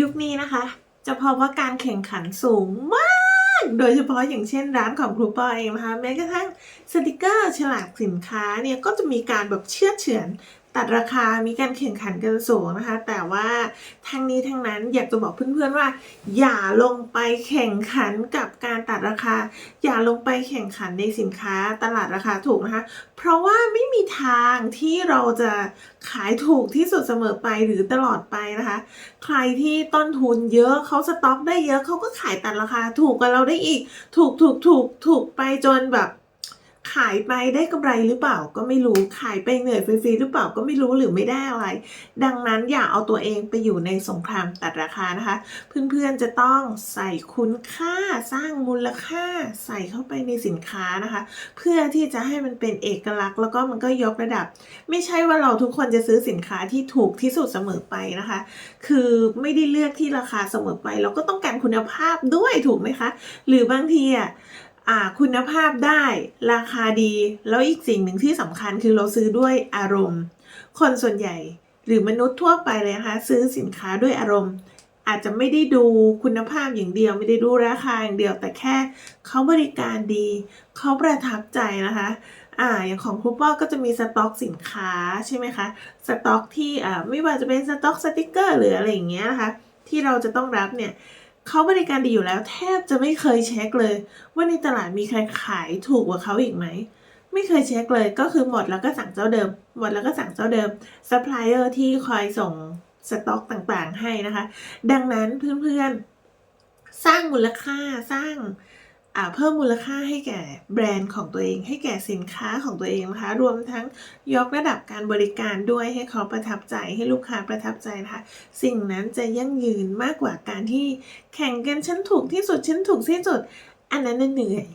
ยุคนี้นะคะ จะพบว่าการแข่งขันสูงมาก โดยเฉพาะอย่างเช่นร้านของครูปอเองนะคะแม้กระทั่งสติกเกอร์ฉลากสินค้าเนี่ยก็จะมีการแบบเชื่อเฉือน ตัดราคา มีการแข่งขันกันสูงนะคะ แต่ว่าทั้งนี้ทั้งนั้นอยากจะบอกเพื่อนๆว่า อย่าลงไปแข่งขันกับการตัดราคา อย่าลงไปแข่งขันในสินค้าตลาดราคาถูกนะคะ เพราะว่าไม่มีทางที่เราจะขายถูกที่สุดเสมอไปหรือตลอดไปนะคะ ใครที่ต้นทุนเยอะเขาสต็อกได้เยอะเขาก็ขายตัดราคาถูกกว่าเราได้อีก ถูกถูกถูกถูกไปจนแบบ ขายไปได้กำไรหรือเปล่าก็ไม่รู้ ขายไปเหนื่อยฟรีๆหรือเปล่าก็ไม่รู้หรือไม่ได้อะไร ดังนั้นอย่าเอาตัวเองไปอยู่ในสงครามตัดราคานะคะ เพื่อนๆจะต้องใส่คุณค่าสร้างมูลค่าใส่เข้าไปในสินค้านะคะ เพื่อที่จะให้มันเป็นเอกลักษณ์ แล้วก็มันก็ยกระดับ ไม่ใช่ว่าเราทุกคนจะซื้อสินค้าที่ถูกที่สุดเสมอไปนะคะ คือไม่ได้เลือกที่ราคาเสมอไป เราก็ต้องการคุณภาพด้วยถูกไหมคะ หรือบางทีอะ คุณภาพได้ ราคาดี แล้วอีกสิ่งหนึ่งที่สำคัญคือเราซื้อด้วยอารมณ์ คนส่วนใหญ่ หรือมนุษย์ทั่วไปเลยนะคะซื้อสินค้าด้วยอารมณ์ อาจจะไม่ได้ดูคุณภาพอย่างเดียว ไม่ได้ดูราคาอย่างเดียว แต่แค่เขาบริการดี เขาประทับใจนะคะอ่าอย่างของครูป้อก็จะมีสต็อกสินค้าใช่ไหมคะสต็อกที่อ่าไม่ว่าจะเป็นสต็อกสติกเกอร์หรืออะไรอย่างเงี้ยนะคะที่เราจะต้องรับเนี่ย เขาบริการดีอยู่แล้ว แทบจะไม่เคยเช็คเลย ว่าในตลาดมีใครขายถูกกว่าเขาอีกไหม ไม่เคยเช็คเลยก็คือหมดแล้วก็สั่งเจ้าเดิม หมดแล้วก็สั่งเจ้าเดิมซัพพลายเออร์ที่คอยส่งสต็อกต่างๆให้นะคะ ดังนั้นเพื่อนๆ สร้างมูลค่าสร้าง เพิ่มมูลค่าให้แก่แบรนด์ของตัวเอง ให้แก่สินค้าของตัวเองนะคะ รวมทั้งยกระดับการบริการด้วยให้เขาประทับใจให้ลูกค้าประทับใจนะคะ สิ่งนั้นจะยั่งยืนมากกว่าการที่แข่งกันฉันถูกที่สุดฉันถูกที่สุด อันนั้นเหนื่อย